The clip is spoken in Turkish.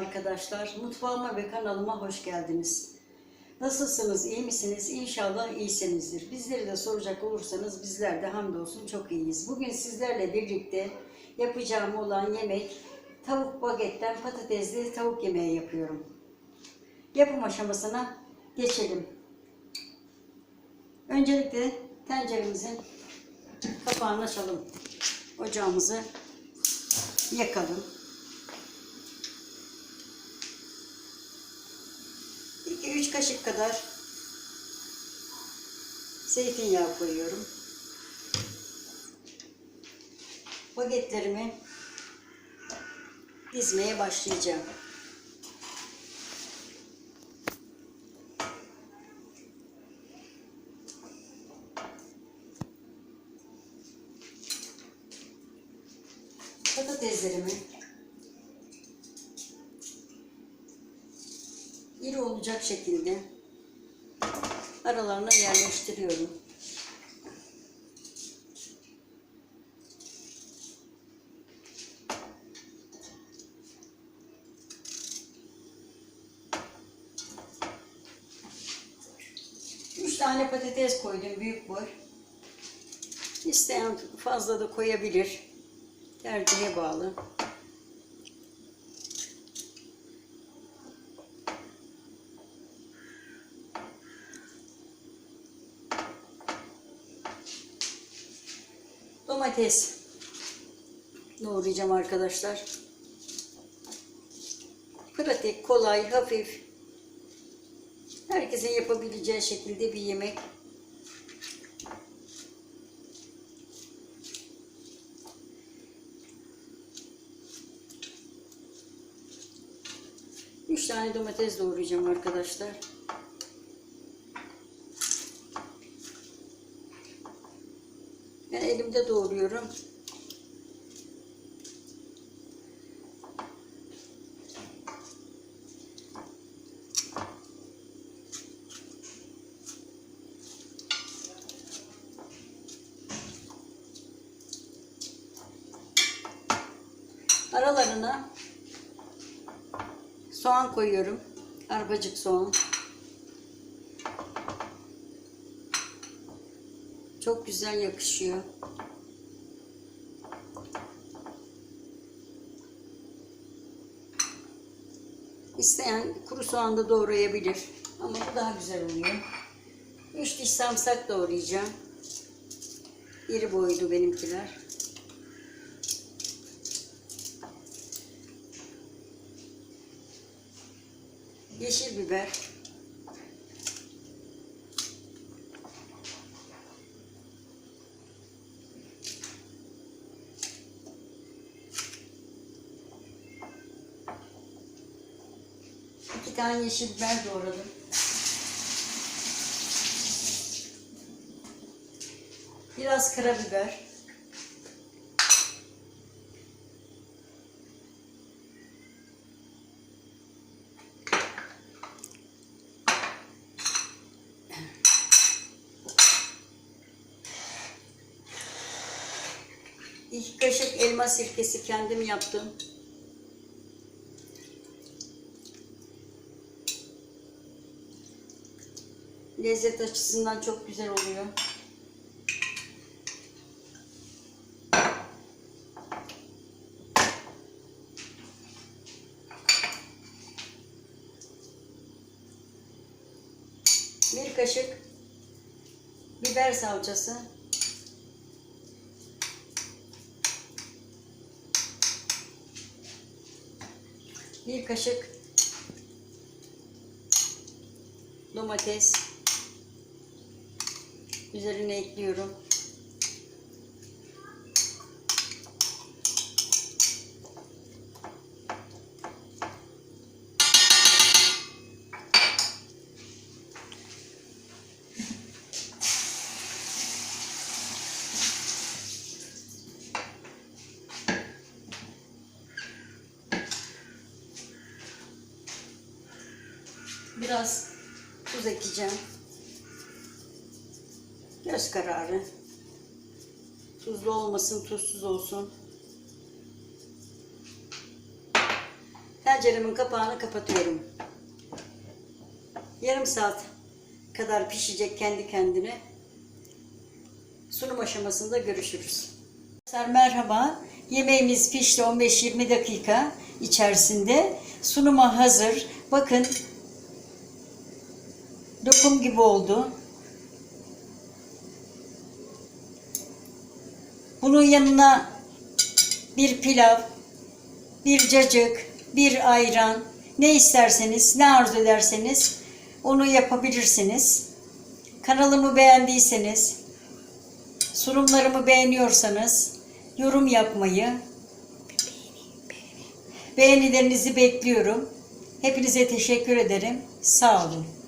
arkadaşlar. Mutfağıma ve kanalıma hoş geldiniz. Nasılsınız, iyi misiniz? İnşallah iyisinizdir. Bizleri de soracak olursanız bizler de hamdolsun çok iyiyiz. Bugün sizlerle birlikte yapacağım olan yemek tavuk bagetten patatesli tavuk yemeği yapıyorum. Yapım aşamasına geçelim. Öncelikle tenceremizin kapağını açalım. Ocağımızı yakalım. 2-3 kaşık kadar zeytinyağı koyuyorum. Bagetlerimi dizmeye başlayacağım. Patateslerimi iri olacak şekilde aralarına yerleştiriyorum. Üç tane patates koydum büyük boy. İsteyen fazla da koyabilir. Tercihe bağlı. Domates doğrayacağım arkadaşlar. Pratik, kolay, hafif. Herkesin yapabileceği şekilde bir yemek. Üç tane domates doğrayacağım arkadaşlar. Elimde doğruyorum. Aralarına soğan koyuyorum. Arpacık soğan. Çok güzel yakışıyor. İsteyen kuru soğan da doğrayabilir. Ama bu daha güzel oluyor. Üç diş samsak doğrayacağım. İri boylu benimkiler. Yeşil biber. İki tane yeşil biber doğradım. Biraz karabiber. İki kaşık elma sirkesi kendim yaptım. Lezzet açısından çok güzel oluyor. Bir kaşık biber salçası. Bir kaşık domates üzerine ekliyorum. Biraz tuz ekleyeceğim. Göz kararı. Tuzlu olmasın, tuzsuz olsun. tenceremin kapağını kapatıyorum. Yarım saat kadar pişecek kendi kendine. Sunum aşamasında görüşürüz. Merhaba. Yemeğimiz pişti 15-20 dakika içerisinde. Sunuma hazır. Bakın lokum gibi oldu. Bunun yanına bir pilav, bir cacık, bir ayran, ne isterseniz, ne arzu ederseniz onu yapabilirsiniz. Kanalımı beğendiyseniz, sunumlarımı beğeniyorsanız yorum yapmayı, beğenilerinizi bekliyorum. Hepinize teşekkür ederim. Sağ olun.